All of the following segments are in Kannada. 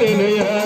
ಯಾರ್ಯಾರ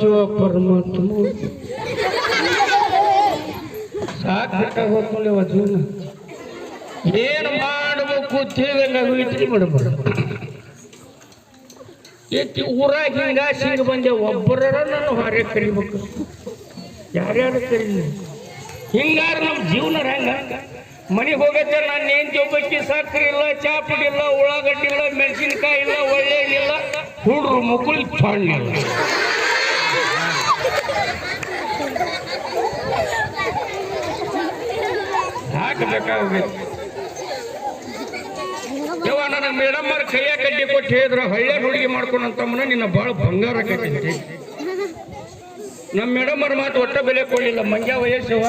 ಶಿವ ಪರಮಾತ್ಮ. ಸಾಕಾಗೋದ್ಮೇಲೆ ಜೀವನ. ಏನು ಮಾಡಬೇಕು ತಿಳಿದಂಗ ವಿಚಾರ ಮಾಡಬಾರ್ದು. ಎತ್ತಿ ಊರಾಗ ಹಿಂಗ ಸಿಂಗ ಬಂದೆ ಒಬ್ಬರ ನಾನು ಹೊರೆ ಕರಿಬೇಕು. ಯಾರ್ಯಾರು ಕರೀಲಿ? ಹಿಂಗಾರ ನಮ್ಮ ಜೀವನ ರಂಗ ಮನೆಗೆ ಹೋಗತ್ತೆ, ನಾನು ಏನು ಒಬ್ಬಕ್ಕಿ ಸಕ್ಕರೆ ಇಲ್ಲ ಚಾಪುಡಿ ಇಲ್ಲ, ಉಳ್ಳಾಗಡ್ಡಿ ಇಲ್ಲ, ಮೆಣಸಿನ್ಕಾಯಿ ಇಲ್ಲ, ಒಳ್ಳೆ ಇಲ್ಲ, ಹುಡ್ರು ಮುಕ್ಕಳು ಸಣ್ಣಿಲ್ಲ ಹಾಕಬೇಕಾಗಬೇಕು ಯವ್ವ ನನಗೆ ಮೇಡಮ್ ಅವ್ರ ಕೈಯ ಕಡ್ಡಿ ಕೊಟ್ಟು ಹೇಳಿದ್ರು ಹಳ್ಳೆ ಹುಡುಗಿ ಮಾಡ್ಕೊಂಡಂತಮ್ಮನ ನಿನ್ನ ಭಾಳ ಬಂಗಾರ ಕಟ್ಟಿದ್ದೆ ನಮ್ಮ ಮೇಡಮ್ ಅವ್ರ ಮಾತು ಒಟ್ಟ ಬೆಲೆ ಕೊಡಲಿಲ್ಲ. ಮಂಗ್ಯ ವಯಸ್ಸವ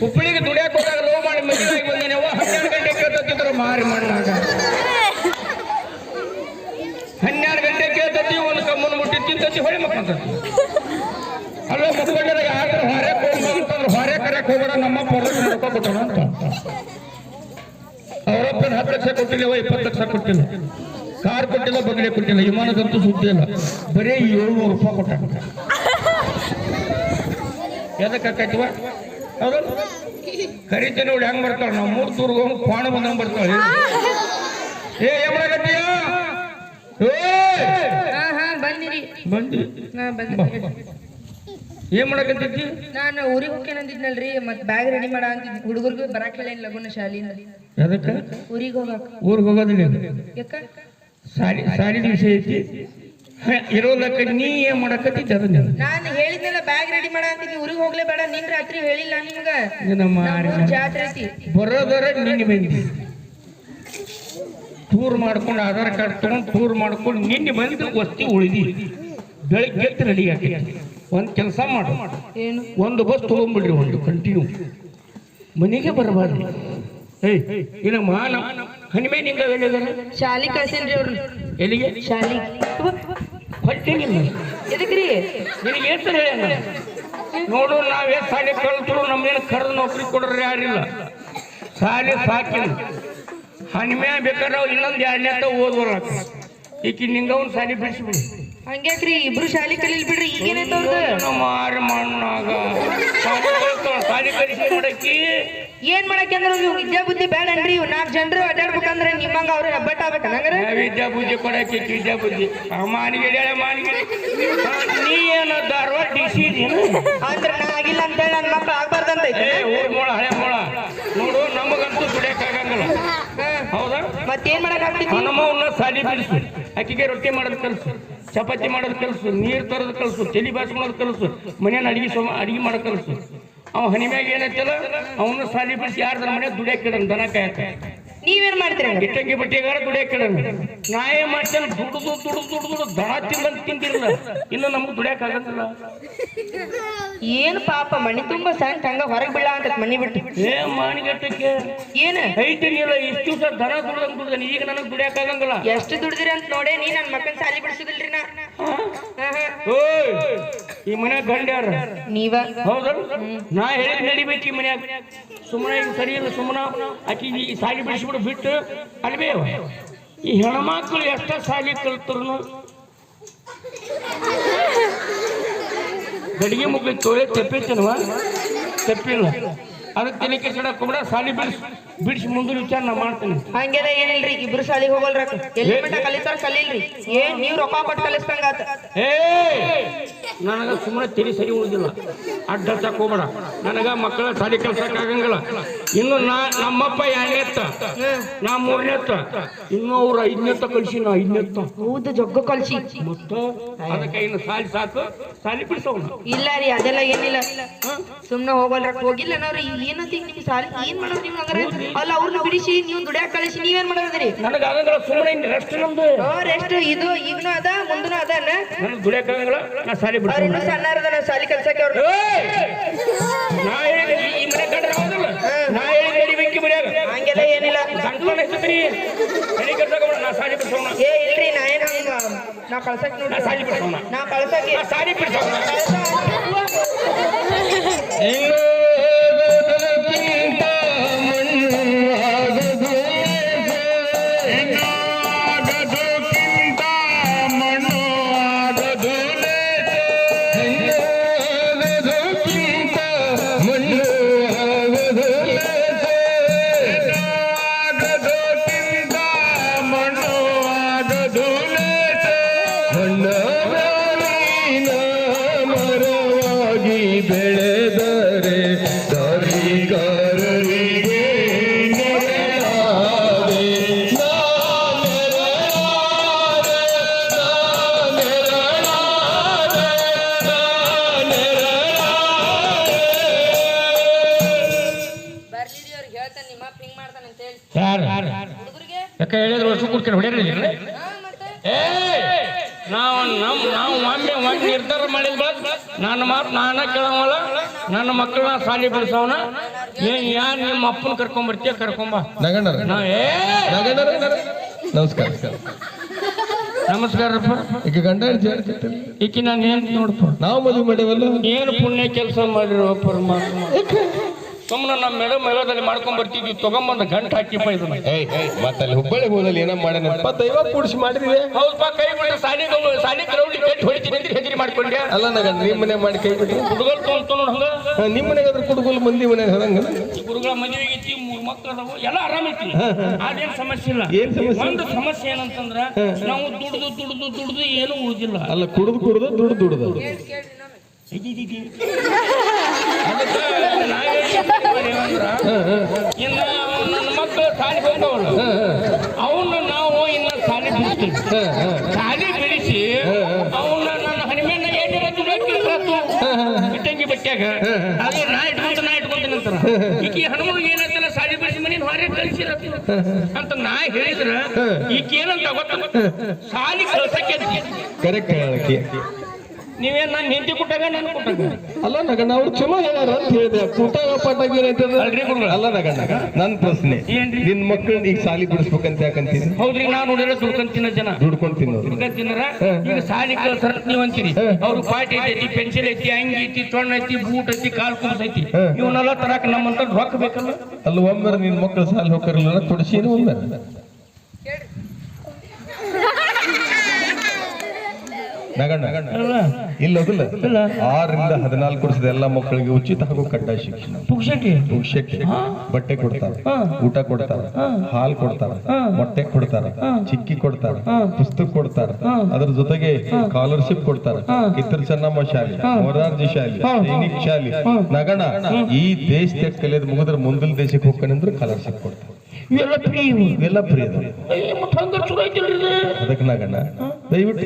ಹುಬ್ಬಳ್ಳಿಗೆ ದುಡಿಯಾಕ ಹೋದಾಗ ಲೋ ಮಾಡಿ ಮದುವೆ ಬಂದೇನವ್ವ ಹನ್ನೆರಡು ಗಂಟೆ ಕೇಳ್ತಿದ್ರು ಮಾರಿ ಮಾಡಿದಾಗ. ಹನ್ನೆರಡು ಗಂಟೆ ಕೇಳ್ತತಿ, ಒಂದು ಕಮ್ಮನ್ ಮುಟ್ಟಿ ತಿಂತತಿ, ಹೊಳಿ ಮಕ್ಕಳ ಅಲ್ಲೋ ಮಕ್ಕಳಿಗೆ ಯಾರು ಹೊರೆ ಅಂತಂದ್ರೆ ಹೋಗೋಣ ನಮ್ಮ ಹೊರಗೆ ನೋಡ್ಕೊಬಿಟ್ಟಣ ಅಂತ. ಅವರೊಬ್ಬನ ಹತ್ತು ಲಕ್ಷ ಕೊಟ್ಟಿಲ್ಲ ಇಪ್ಪತ್ತು ಲಕ್ಷ ಕೊಟ್ಟಿಲ್ಲ. ಕಾರ್ ಕೊಟ್ಟಿಲ್ಲ ಬಗಡೆ ಕೊಟ್ಟಿಲ್ಲ ವಿಮಾನದಂತೂ ಸುದ್ದಿ ಇಲ್ಲ ಬರೀ ಏಳ್ನೂರು ರೂಪಾಯಿ ಕೊಟ್ಟ ಎದಕ್ಕೆ ಆಕೈತಿವ ಹೌದಲ್ಲ ಕರಿತೀನಿ ನೋಡಿ ಹೆಂಗ್ ಬರ್ತಾಳ? ನಾವು ಮೂರ್ ತೂರ್ಗೆ ಹೋಗಿ ಕ್ವಾಣ ಬಂದಂಗ್ ಬರ್ತಾಳ. ಏ ಏನ್ ಮಾಡಕತ್ತೀಯ ಏ ಬಂದಿರಿ. ಬಂದಿ. ಏನ್ ಮಾಡಕಂತಿದ್ದಿ ನಾನು ಊರಿಗೆ ಹೋಗ್ಕೇನಂದಿದ್ನಲ್ರಿ ಮತ್ ಬ್ಯಾಗ್ ರೆಡಿ ಮಾಡ ಅಂತಿದ್ ಹುಡುಗರ್ಗೂ ಬರಾಕ್ ಹೇಳೇನ್ ಲಗುನ ಶಾಲಿನ ಅದಕ್ಕೆ ಊರಿಗೆ ಹೋಗಾಕ. ಊರಿಗೆ ಹೋಗೋದಿಲ್ಲ ಯಾಕ? ಸಾರಿ ಸಾರಿ ವಿಷಯ ಐತಿ. ಇರೋದಕ್ಕ ನೀ ಏನ್ ಮಾಡಕತ್ತಿದ್ದೆ ಅದನ್ನ? ನಾನು ಹೇಳಿದ್ನಲ್ಲ ಬ್ಯಾಗ್ ರೆಡಿ ಮಾಡ ಅಂತಿದ್ನಿ ಊರಿಗೆ ಹೋಗ್ಲೇ ಬೇಡ ನಿನ್ ರಾತ್ರಿ ಹೇಳಿಲ್ಲ ನಿಮ್ಗ. ನಿನ್ನ ಮಾರಿ ಜಾತ್ರೆ ಐತಿ. ಬರೋದರ ನಿನ್ನ ಬಂದಿ ಟೂರ್ ಮಾಡ್ಕೊಂಡು ಆಧಾರ್ ಕಾರ್ಡ್ ತಗೊಂಡು ಟೂರ್ ಮಾಡ್ಕೊಂಡು ನಿನ್ನೆ ಬಂದು ವಸ್ತಿ ಉಳಿದಿ. ಬೆಳಿಗ್ಗೆ ರೆಡಿ ಆಗಿ ಒಂದು ಕೆಲಸ ಮಾಡು. ಏನು? ಒಂದು ಬಸ್ ತಗೊಂಡ್ಬಿಡ್ರಿ ಒಂದು ಕಂಟಿನ್ಯೂ ಮನೆಗೆ ಬರಬಾರ್ದು. ಏಯ್ ಇಲ್ಲ ಮಾನ ಹನಿಮೆ ನಿಂಗ ಎಲ್ಲಿದಾರೆ ಶಾಲಿ ಕಳ್ಸೇನ್ರಿ ಅವ್ರು. ಎಲ್ಲಿಗೆ? ಶಾಲಿ. ಹೊಟ್ಟೆಗಿಲ್ಲ ಎದಕ್ರಿ? ನಿನಗೆ ಎಂತ ಹೇಳ ನೋಡು ನಾವೇ ಶಾಲೆ ಕಲ್ತರು ನಮ್ಗೇನು ಕರೆದು ನೌಕರಿ ಕೊಡ್ರಿ ಯಾರಿಲ್ಲ. ಸಾಲಿ ಸಾಕಿಲ್ಲ. ಹನಿಮೆ ಬೇಕಾದ್ರೆ ಇನ್ನೊಂದು ಎರಡನೇ ಅಂತ ಓದ್ಬರ ಈಕಿ ನಿಂಗ ಒಂದು ಶಾಲೆ ಬಿಡಿಸ್ಬಿಡಿ. ಹಂಗ್ಯಾಕ್ರಿ ಇಬ್ರು ಶಾಲಿ ಕಲೀಲ್ ಬಿಡ್ರಿ ಈಗೇನೈತ ಅವ್ರದ್ದು ಮಾರ ಮಣ್ಣಾಗ? ಸಾಲಿ ಕಲಿಸಿ ಮಾಡಕ್ಕಿ? ಏನ್ ಮಾಡಕ್ಕೆ ಅಂದ್ರೆ ನೀವು ವಿದ್ಯಾ ಬುದ್ಧಿ ಬೇಡನ್ರಿ ಇವ್ ನಾಲ್ಕು ಜನರು ಅಡ್ಡಾಡ್ಬೇಕಂದ್ರೆ ನಿಮ್ಮಂಗ ಅವ್ರ ಹೆಬ್ಬಟ್ ಆಗ್ಬೇಕ ನಂಗ್ರೆ ವಿದ್ಯಾ ಬುದ್ಧಿ ಕೊಡಕ್ಕೆ ವಿದ್ಯಾ ಬುದ್ಧಿ ಮಾನಿಗೆ ಮಾನಿಗೆ. ನೀ ಏನು ಧಾರವಾಡ ಡಿ ಸಿ ಅಂದ್ರೆ ನಾ ಆಗಿಲ್ಲ ಅಂತ ಹೇಳಿ ನನ್ನ ಮಕ್ಕಳು ಆಗ್ಬಾರ್ದಂತ ಏ ಊರ್ ಮೊಳ ಹಳೆ ಮೊಳ. ನೋಡು ನಮಗಂತೂ ದುಡಿಯಕ್ಕಾಗಂಗಿಲ್ಲ ಹೌದಾ? ಮತ್ತೇನ್ ಮಾಡಕ್ ಆಗ್ತೈತಿ? ಹನುಮವನ್ನ ಸಾಲಿ ಬಿಡಿಸಿ. ಅಕ್ಕಿಗೆ ರೊಟ್ಟಿ ಮಾಡೋದು ಕಲಿಸು. ಚಪಾತಿ ಮಾಡೋದು ಕಲಸು, ನೀರು ತರೋದು ಕಲಿಸು ಬಾಸ್ ಮಾಡೋದು ಕಲಸು ಮನೇನ ಅಡಿಗೆ ಸಮ, ಅಡಿಗೆ ಮಾಡೋದು ಕಲಸು. ಅವ ಹನಿಮ್ಯಾಗ ಏನೈತಲ್ಲ ಅವನು ಸಾಲಿ ಬಿಡಿಸಿ ಯಾರ್ದ್ರ ಮನೆ ದುಡಿಯಕ್ಕೆ ದನ ಕಾಯಕ. ನೀವೇನ್ ಮಾಡ್ತೀರ? ಇಟ್ಟಂಗಿ ಬಟ್ಟಿಗಾರ ದುಡಿಯಕ್ಕೆ ಇಡನ್ ನಾ ಏನ್ ಮಾಡ್ತೇನೆ ದುಡ್ದು ದುಡ್ದು ದುಡ್ದು ದುಡ್ದು ತಿಂದಂತ ತಿಂತಿರಲ್ಲ ಇನ್ನು ನಮ್ಗೆ ದುಡಿಯಾಕ ಆಗಂಗಿಲ್ಲ. ಏನ್ ಪಾಪ ಮಣಿ ತುಂಬಾ ಸಣ್ಣ ಹಂಗ ಹೊರಗೆ ಬೀಳ ಅಂತ ಮನಿ ಬಿಟ್ಟು. ಏ ಮಾಣಿಗಟ್ಟಕ್ಕೆ. ಏನ್? ಐತಿನಿಲ್ಲ ಇಷ್ಟು ದಿವಸ ದನ ದುಡ್ದಂಗ್ ದುಡ್ದನ್ ಈಗ ನನಗೆ ದುಡಿಯಾಕ ಆಗಂಗಿಲ್ಲ. ಎಷ್ಟು ದುಡ್ದಿರಿ ಅಂತ ನೋಡೇ ನೀ ನನ್ನ ಮಕ್ಕನ್ ಸಾಲಿ ಬಿಡಿಸುದಿಲ್ರಿ ನಾ. ಓಯ್! ಈ ಮನೆ ಗಂಡ್ಯಾರ ನೀವ? ಹೌದಲ್ಲ ನಾ ಹೇಳಿ ನಡಿಬೇಕು ಈ ಮನ್ಯಾಗ. ಸುಮ್ಮನೆ ಈಗ ಸರಿ ಇಲ್ಲ ಸುಮ್ಮನ ಆಕಿ ಈ ಸಾಲಿ ಬಿಡಿಸ್ಬಿಡು ಬಿಟ್ಟು ಅಲ್ವೇ? ಈ ಹೆಣ್ಮಕ್ಳು ಎಷ್ಟ ಸಾಲಿ ಕಲ್ತರು ಗಡಿಗೆ ಮುಗ್ಲಿ ತೋಳೆ ತಪ್ಪಿತ್ತೇನವ? ತಪ್ಪಿಲ್ಲ. ಅದಕ್ಕೆ ತಲೆ ಹೋಗ್ಬೇಡ ಸಾಲಿ ಬಿಡಿಸ್. ಬಿಡಿಸಿ ಮುಂದಿನ ವಿಚಾರ ನಾ ಮಾಡ್ತೀನಿ. ಹಂಗೆ ಏನಿಲ್ರಿ ಇಬ್ರು ಶಾಲಿಗೆ ಹೋಗಲ್ರ ಎಲ್ಲಿ ಮಟ್ಟ ಕಲಿತಾರ ಕಲೀಲ್ರಿ. ಏನ್ ನೀವ್ ರೊಕ್ಕ ಕೊಟ್ಟು ಕಲಿಸ್ದಂಗ ಆತ? ಏ ನನಗ ಸುಮ್ಮನೆ ತಿರಿ ಸರಿ ಉಳಿದಿಲ್ಲ. ಅಡ್ಡ ಹಚ್ಚಕ್ ಹೋಗ್ಬೇಡ. ನನಗ ಮಕ್ಕಳ ಸಾಲಿ ಕಲ್ಸಕ್ ಆಗಂಗಿಲ್ಲ ಇನ್ನು ನಾ ನಮ್ಮಪ್ಪ ಎರಡನೇತ್ತ ನಾ ಮೂರನೇತ್ತ ಇನ್ನು ಅವ್ರ ಐದನೇತ್ತ ಕಲ್ಸಿ ನಾ ಐದನೇತ್ತ ಹೌದು ಜಗ್ಗ ಕಲ್ಸಿ. ಮತ್ತ ಅದಕ್ಕೆ ಇನ್ನು ಸಾಲಿ ಸಾಕು ಸಾಲಿ ಬಿಡಿಸೋಣ. ಇಲ್ಲ ರೀ ಅದೆಲ್ಲ ಏನಿಲ್ಲ. ಸುಮ್ಮನೆ ಹೋಗಲ್ರ ಹೋಗಿಲ್ಲ ನಾವ್ರಿ ಏನಂತ ಸಾಲಿ ಏನ್ ಮಾಡೋದ್ರಿ ನಿಮ್ಗೆ ಹಂಗಾರ ಅಲ್ಲ ಅವ್ರನ್ನ ಬಿಡಿಸಿ ನೀವು ದುಡ್ಯಾಕ ಕಳಿಸಿ ನೀವೇನ್ ಮಾಡೋದ್ರಿ ನನಗೆ ಆಗಂಗಿಲ್ಲ ಸುಮ್ಮನೆ ರೆಸ್ಟ್ ನಮ್ದು. ರೆಸ್ಟ್ ಇದು ಈಗನು ಅದ ಮುಂದನು ಅದ ನನಗೆ ದುಡಿಯಕ್ ಆಗಂಗಿಲ್ಲ ನಾ ಸಾಲಿ ಅವ್ರ ಸಣ್ಣರದ ಕಲ್ಸಕ್ಕೆ ನಾ ಹೇಳಿದ ಈ ಮನೆ ಕಂಡ್ರೆ ಹೌದಲ್ಲ? ನಾ ಹೇಳಿದ ಗಡಿ ಬೆಂಕಿ ಬಿಡ್ಯಾಗ ಹಂಗೆಲ್ಲ ಏನಿಲ್ಲ. ನಾ ಸಾಲಿ ಬಿಡಿಸೋಣ. ಏ ಇಲ್ರಿ ನಾ ಏನ ನಾ ಕಳ್ಸಕ್ ನಾ ನೋಡ್ರಿ ಸಾಲಿ ಬಿಡಿಸೋಣ. ನಾ ಕಳ್ಸಕ್ಕೆ. ನಾ ಸಾಲಿ ಬಿಡಿಸೋಣ. ನಿರ್ಧಾರ ಮಾಡಿದ ಬಳಕ ನನ್ನ ಮಾತು ನಾನ ಕೇಳೋವಲ್ಲ ನನ್ನ ಮಕ್ಕಳನ್ನ ಸಾಲಿ ಬಿಡಿಸವನ ಏನ್ ಯಾರು ನಿಮ್ಮ ಅಪ್ಪನ ಕರ್ಕೊಂಬರ್ತೀಯ? ಕರ್ಕೊಂಬ. ಏ! ನಮಸ್ಕಾರ. ನಮಸ್ಕಾರಪ್ಪ. ಈಗ ಗಂಡ. ಈಕಿ ನಾನು ಏನ್ ನೋಡಪ್ಪ. ನಾವು ಮದುವೆ ಮಾಡೇವಲ್ಲ? ಏನು ಪುಣ್ಯ ಕೆಲಸ ಮಾಡಿರೋ ಪರಮಾತ್ಮ. ಸುಮ್ಮನೆ ನಮ್ಮ ಮೆಳ ಮೇಳದಲ್ಲಿ ಮಾಡ್ಕೊಂಡ್ ಬರ್ತಿದ್ವಿ ತಗೊಂಬಂದ ಗಂಟು ಹಾಕಿಪ್ಪ ಇದನ್ನ. ಏಯ್ ಮತ್ತೆ ಅಲ್ಲಿ ಹುಬ್ಬಳ್ಳಿ ಹೋದಲ್ಲಿ ಏನೋ ಮಾಡಿ ದೈವ ಕೂಡಿಸಿ ಮಾಡಿದ್ವಿ. ಹೌದಪ್ಪ ಕೈ ಬಿಟ್ಟು ಸಾಲಿ ಸಾಲಿ ಗ್ರೌಂಡ್ ಕಟ್ಟಿ ಹೊಡಿತೀನಿ ಅಂತ ಹೆದರಿ ಮಾಡ್ಕೊಂಡೆ. ಅಲ್ಲ ನಗ ನಿಮ್ ಮನೆ ಮಾಡಿ ಕೈ ಬಿಟ್ಟು ಹುಡುಗರು ತೊಗೊಂಡ್ ನೋಡ್ ಹಂಗ. ಮನೆಗೆ ಅದ್ರ ಕುಡುಗಲ್ ಮಂದಿ ಮನೆ ಹರಂಗ ಈ ಗುರುಗಳ ಮದುವೆ ಐತಿ ಮೂರು ಮಕ್ಳು ಅದಾವು ಎಲ್ಲ ಆರಾಮ ಐತಿ. ಅದೇನ್ ಸಮಸ್ಯೆ ಇಲ್ಲ. ಏನ್ ಸಮಸ್ಯೆ? ಒಂದು ಸಮಸ್ಯೆ ಏನಂತಂದ್ರ ನಾವು ದುಡ್ದು ದುಡ್ದು ದುಡ್ದು ಏನು ಉಳಿದಿಲ್ಲ. ಅಲ್ಲ ಕುಡ್ದು ಕುಡ್ದು ದುಡ್ದು ದುಡ್ದು. ಇನ್ನ ನನ್ನ ಮಕ್ಕಳು ಸಾಲಿ ಬಂದವನು ಅವನ್ನ ನಾವು ಇನ್ನ ಸಾಲಿ ಬಿಡ್ತೀವಿ. ಸಾಲಿ ಬಿಡಿಸಿ ಅವನ್ನ ನನ್ನ ಏನಿರ ದುಡ್ಡು ಇಟ್ಟಂಗಿ ಬಟ್ಟ್ಯಾಗ ಅದು ನಾ ಇಟ್ಕೊಂತ ನಾ ಇಟ್ಕೊಂತೀನಿ ಅಂತಾರ ಈಕಿ ಹನುಮನಿಗೆ ಏನಂತಾನ ಸಾಲಿ ಬಿಡಿಸಿ ಮನೆ ಹೊರಗೆ ಕಳಿಸಿರತ್ತ ಅಂತ ನಾ ಹೇಳಿದ್ರ ಈಕಿ ಏನಂತ ಗೊತ್ತ? ಸಾಲಿ ಕಳ್ಸಕ್ಕೆ ಕರೆಕ್ಟ್ ಹೇಳಕ್ಕೆ ನೀವೇನ್ ನನ್ನ ಹೆಂಡತಿ ಕೊಟ್ಟಾಗ ನಾನು ಕೊಟ್ಟಾಗ ಅಲ್ಲ ನಗಣ್ಣ ಅವ್ರು ಚಲೋ ಹೇಳ್ಯಾರ ಅಂತ ಹೇಳಿದೆ. ಕೂಟಾಗ ಏನೈತದ ಅಲ್ರಿ ಗುರುಗಳ? ಅಲ್ಲ ನಗಣ್ಣ ನನ್ನ ಪ್ರಶ್ನೆ. ಏನ್ರಿ? ನಿನ್ ಮಕ್ಕಳನ್ನ ಈಗ ಸಾಲಿ ಬಿಡಿಸ್ಬೇಕಂತ ಯಾಕಂತೀನಿ ಹೌದ್ರಿ ನಾ ನೋಡಿದ್ರೆ ದುಡ್ಕೊಂತಿನ ಜನ. ದುಡ್ಕೊಂಡ್ ತಿನ್ನೋದು ಈಗ ಸಾಲಿ ಕಳ್ಸರ ನೀವು ಅಂತೀರಿ ಅವ್ರು ಪಾಟಿ ಐತಿ ಪೆನ್ಸಿಲ್ ಐತಿ ಅಂಗಿ ಐತಿ ಸೊಣ್ಣ ಐತಿ ಬೂಟ್ ಐತಿ ಕಾಲ್ ಕುಂಸ್ ಐತಿ. ಇವನ್ನೆಲ್ಲ ತರಾಕ ನಮ್ಮಂತ ರೊಕ್ಕ ಬೇಕಲ್ಲ? ಅಲ್ಲ ಒಮ್ಮೆ ನಿನ್ ಮಕ್ಕಳು ಸಾಲಿ ಹೋಗಿರಲಿಲ್ಲ ತುಡಿಸಿನ ಒಮ್ಮೆ ನಗಣ್ಣ. ಇಲ್ಲೋದಿಲ್ಲ ಆರರಿಂದ ಹದಿನಾಲ್ಕು ವರ್ಷದ ಎಲ್ಲ ಮಕ್ಕಳಿಗೆ ಉಚಿತ ಹಾಗೂ ಕಡ್ಡಾಯ ಶಿಕ್ಷಣ. ಬಟ್ಟೆ ಕೊಡ್ತಾರೆ ಊಟ ಕೊಡ್ತಾರೆ ಹಾಲ್ ಕೊಡ್ತಾರೆ ಮೊಟ್ಟೆ ಕೊಡ್ತಾರೆ ಚಿಕ್ಕಿ ಕೊಡ್ತಾರೆ ಪುಸ್ತಕ ಕೊಡ್ತಾರೆ ಅದ್ರ ಜೊತೆಗೆ ಸ್ಕಾಲರ್ಶಿಪ್ ಕೊಡ್ತಾರೆ ಕಿತ್ತೂರು ಚೆನ್ನಮ್ಮ ಶಾಲೆ ಮೊರಾರ್ಜಿ ಶಾಲೆ ಸೈನಿಕ್ ಶಾಲೆ. ನಗಣ ಈ ದೇಶದ ಕಲಿಯೋದು ಮುಗಿದ್ರೆ ಮುಂದಿನ ದೇಶಕ್ಕೆ ಹೋಗ್ತಾನಂದ್ರೆ ಸ್ಕಾಲರ್ಶಿಪ್ ಕೊಡ್ತಾರೆ. ಇವೆಲ್ಲ ಪ್ರಿಯ ಇವು ಇವೆಲ್ಲ ಪ್ರಿಯ? ಅದಕ್ಕೆ ನಗಣ್ಣ ದಯವಿಟ್ಟು